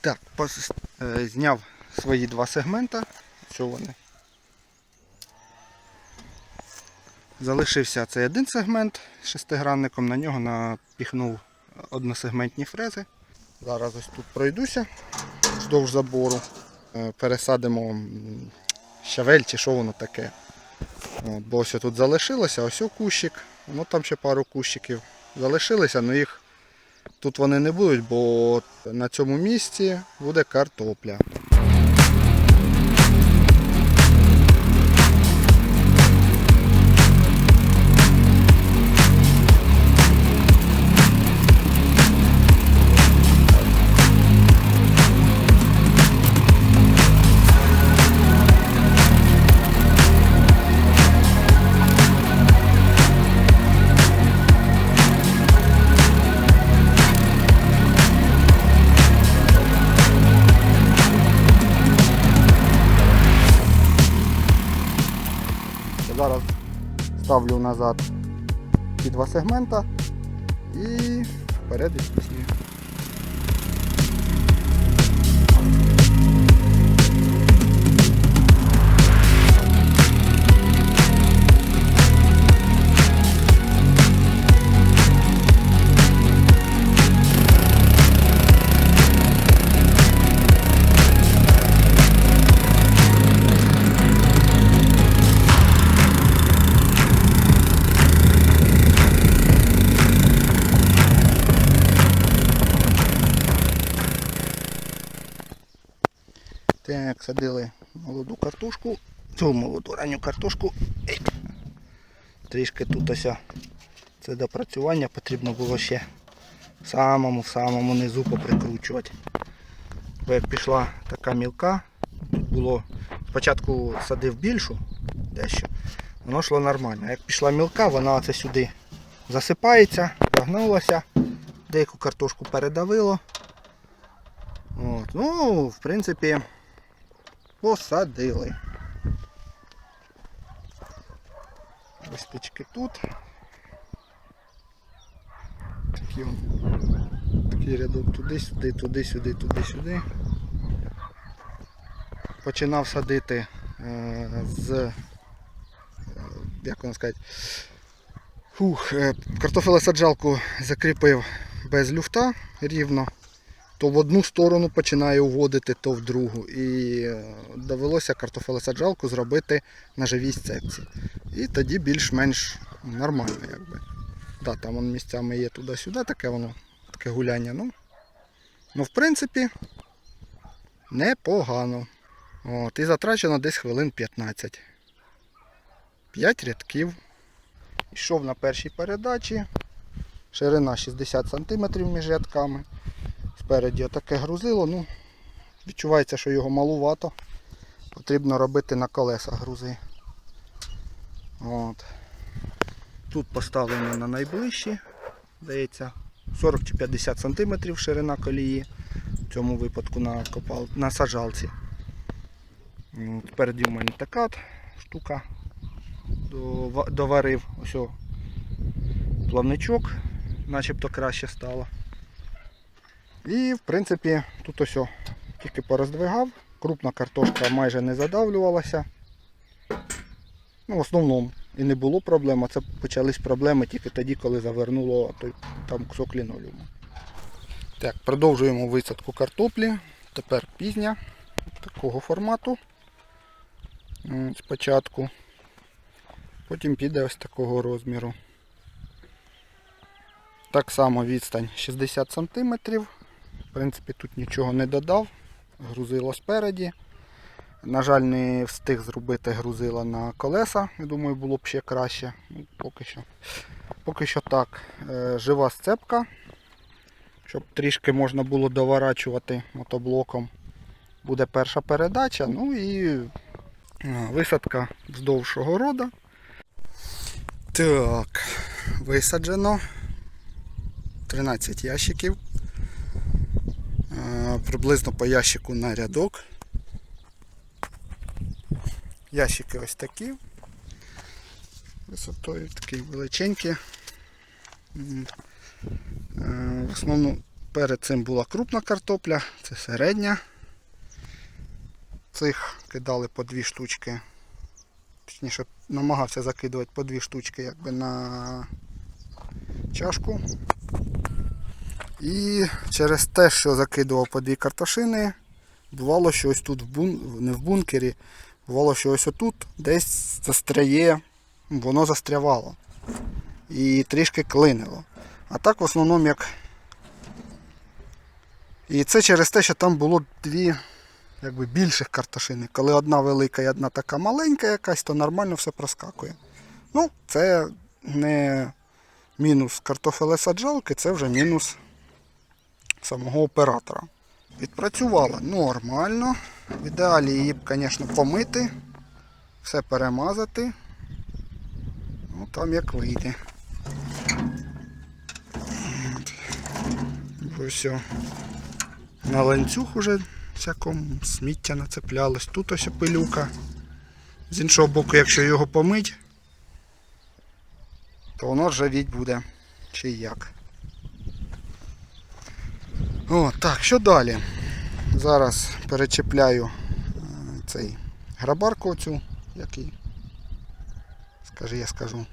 Так, е, зняв свої два сегмента. Що вони? Залишився цей один сегмент шестигранником, на нього напіхнув односегментні фрези. Зараз ось тут пройдуся вздовж забору. Е, Пересадимо щавель чи що воно таке. От, бо ось тут залишилося, ось кущик, ну там ще пару кущиків залишилися, але їх тут вони не будуть, бо на цьому місці буде картопля. Ставлю назад ці два сегмента і вперед із Так, садили молоду картошку. Цю молоду ранню картошку. Трішки тут ось це допрацювання потрібно було ще в самому в самому низу поприкручувати. Бо як пішла така мілка, тут було спочатку садив більшу дещо, воно йшло нормально. Як пішла мілка, вона оце сюди засипається, загнулася, деяку картошку передавило. От. Ну, в принципі, посадили. Пічки тут. Такі, такий рядок туди-сюди, туди-сюди, туди-сюди. Починав садити е, з, е, як воно сказати, фух, е, картофелесаджалку закріпив без люфта рівно то в одну сторону починає уводити, то в другу. І е, довелося картофелесаджалку зробити на живій сцепці. І тоді більш-менш нормально. якби. Да, там вон місцями є туди-сюди, таке воно, таке гуляння. Ну, ну в принципі, непогано. От, і затрачено десь хвилин 15. 5 рядків. Йшов на першій передачі. Ширина 60 см між рядками. Спереді отаке грузило, ну, відчувається, що його малувато. Потрібно робити на колеса грузи. От. Тут поставлено на найближчі, здається, 40 чи 50 см ширина колії. В цьому випадку на, копал... на саджалці. От, Спереді в мене така штука. Доварив ось плавничок, начебто краще стало. І в принципі тут ось тільки пороздвигав, крупна картошка майже не задавлювалася. Ну, в основному і не було проблем, а це почались проблеми тільки тоді, коли завернуло той там кусок лінолеуму. Так, продовжуємо висадку картоплі. Тепер пізня такого формату. Спочатку. Потім піде ось такого розміру. Так само відстань 60 см. В принципі, тут нічого не додав. Грузило спереді. На жаль, не встиг зробити грузила на колеса. Я думаю, було б ще краще. Ну, поки що. Поки що так. Е, Жива сцепка, щоб трішки можна було доворачувати мотоблоком. Буде перша передача. Ну і е, висадка вздовж огорода. Так, висаджено 13 ящиків. Приблизно по ящику на рядок. Ящики ось такі. Висотою такі величенькі. Е, В основному перед цим була крупна картопля, це середня. Цих кидали по дві штучки. Точніше, намагався закидувати по дві штучки якби на чашку. І через те, що закидував по дві картошини, бувало, що ось тут в бун... не в бункері, бувало, що ось отут десь застряє, воно застрявало. І трішки клинило. А так в основному як. І це через те, що там було дві якби, більших картошини. Коли одна велика і одна така маленька якась, то нормально все проскакує. Ну, це не мінус картофелесаджалки, це вже мінус самого оператора. Відпрацювала нормально. В ідеалі її, звісно, помити, все перемазати. Ну там як вийде. Все. На ланцюг уже всякому сміття нацеплялось. Тут ось пилюка. З іншого боку, якщо його помить, то воно ржавіть буде. Чи як. О, так, що далі? Зараз перечіпляю е, цей грабарку оцю, який. Скажи, я скажу.